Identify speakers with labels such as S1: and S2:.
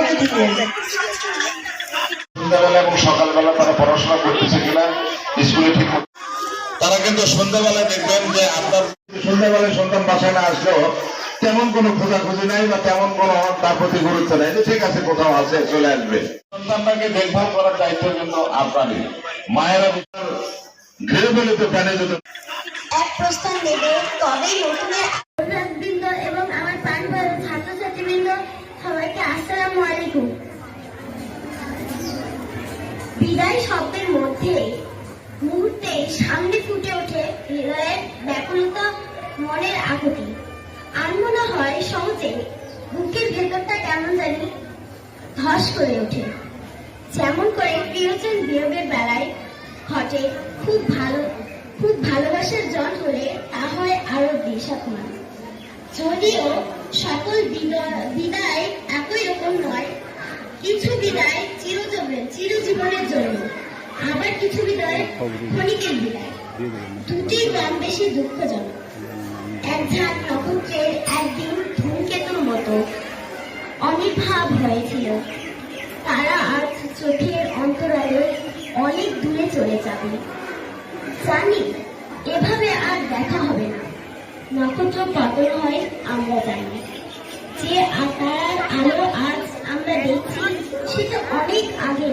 S1: প্রতিদিন
S2: সন্ধ্যাবেলা এবং সকালবেলা তারা পড়াশোনা করতেছে কিনা স্কুলে ঠিক তারা কিন্তু সন্ধ্যাবেলায় দেখবেন যে আপনার সন্ধ্যাবেলায় সন্তান বাসায় না আসলেও তেমন কোনো খোঁজাখুঁজি নাই বা তেমন কোনো তার প্রতি গুরুত্ব নেই। যে ঠিক আছে কোথাও আছে চলে আসবে। সন্তানটাকে দেখভাল করার দায়িত্ব কিন্তু আপনারই। মায়েরা বিচার ঘিরে ফেলে তো প্যানে যদি
S1: এক প্রস্থান নেবে তবেই নতুনের
S3: আসসালামু আলাইকুম। বিদায় শব্দের মধ্যে মুহূর্তে সামনে ফুটে ওঠে হৃদয়ের ব্যাকুলতা, মনের আকুতি আর মনে হয় সহজে বুকের ভেতরটা কেমন জানি ধস করে ওঠে। যেমন করে প্রিয়জন বিয়োগের বেলায় ঘটে খুব ভালো, খুব ভালোবাসার জন হলে তা হয় আরও বিষাত্মক যদিও সকল বিদ- বিদায় বিদায় চিরজীবন চিরজীবনের জন্য। আবার কিছু বিদায় ক্ষণিকের বিদায়। দুটি কম বেশি দুঃখজনক। এক ঝাঁক নক্ষত্রের একদিন ধূমকেতুর মতো অনির্ভাব হয়েছিল তারা আজ চোখের অন্তরালে অনেক দূরে চলে যাবে। জানি, এভাবে আর দেখা হবে না। নক্ষত্র পতন হয়, আমরা জানি। যে তারার আলো আজ আমরা দেখছি সেটা অনেক আলো